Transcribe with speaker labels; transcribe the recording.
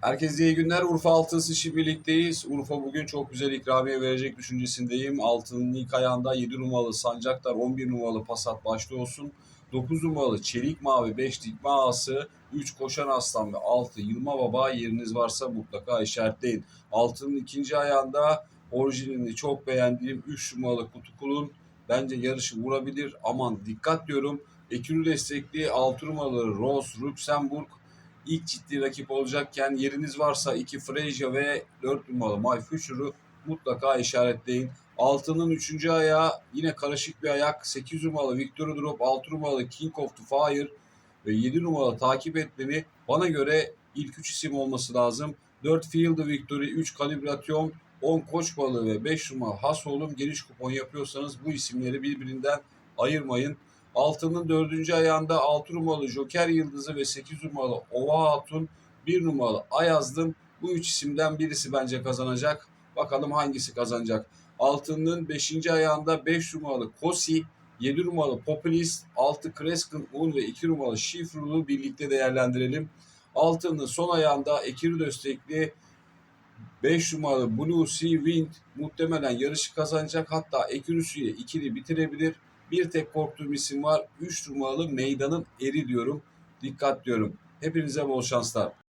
Speaker 1: Herkese iyi günler. Urfa Altısı işi birlikteyiz. Urfa bugün çok güzel ikramiye verecek düşüncesindeyim. Altının ilk ayağında 7 numaralı Sancaktar, 11 numaralı Passat başta olsun. 9 numaralı Çelik Mavi, 5 Dikme Ağası, 3 Koşan Aslan ve 6 Yılma Baba yeriniz varsa mutlaka işaretleyin. Altının ikinci ayağında orijinalini çok beğendiğim 3 numaralı Kutukul'un bence yarışı vurabilir. Aman dikkat diyorum. Ekürü destekli 6 numaralı Rose Luxemburg ilk ciddi rakip olacakken yeriniz varsa 2 Freja ve 4 numaralı My Future'u mutlaka işaretleyin. Altının 3. ayağı yine karışık bir ayak. 8 numaralı Victory Drop, 6 numaralı King of the Fire ve 7 numaralı takip etmeni bana göre ilk 3 isim olması lazım. 4 Field Victory, 3 Kalibrasyon, 10 Koç Balığı ve 5 numaralı Hasoğlum geniş kupon yapıyorsanız bu isimleri birbirinden ayırmayın. Altının dördüncü ayağında 6 numaralı Joker Yıldızı ve 8 numaralı Ova Hatun, 1 numaralı Ayazdım. Bu üç isimden birisi bence kazanacak. Bakalım hangisi kazanacak. Altının 5. ayağında 5 numaralı Kosi, 7 numaralı Populist, 6 Crescent Moon ve 2 numaralı Şifrulu birlikte değerlendirelim. Altının son ayağında Ekiri destekli 5 numaralı Blue Sea Wind muhtemelen yarışı kazanacak. Hatta Ekürüsü ile ikili bitirebilir. Bir tek korktuğum isim var. 3 numaralı Meydanın Eri diyorum. Dikkat diyorum. Hepinize bol şanslar.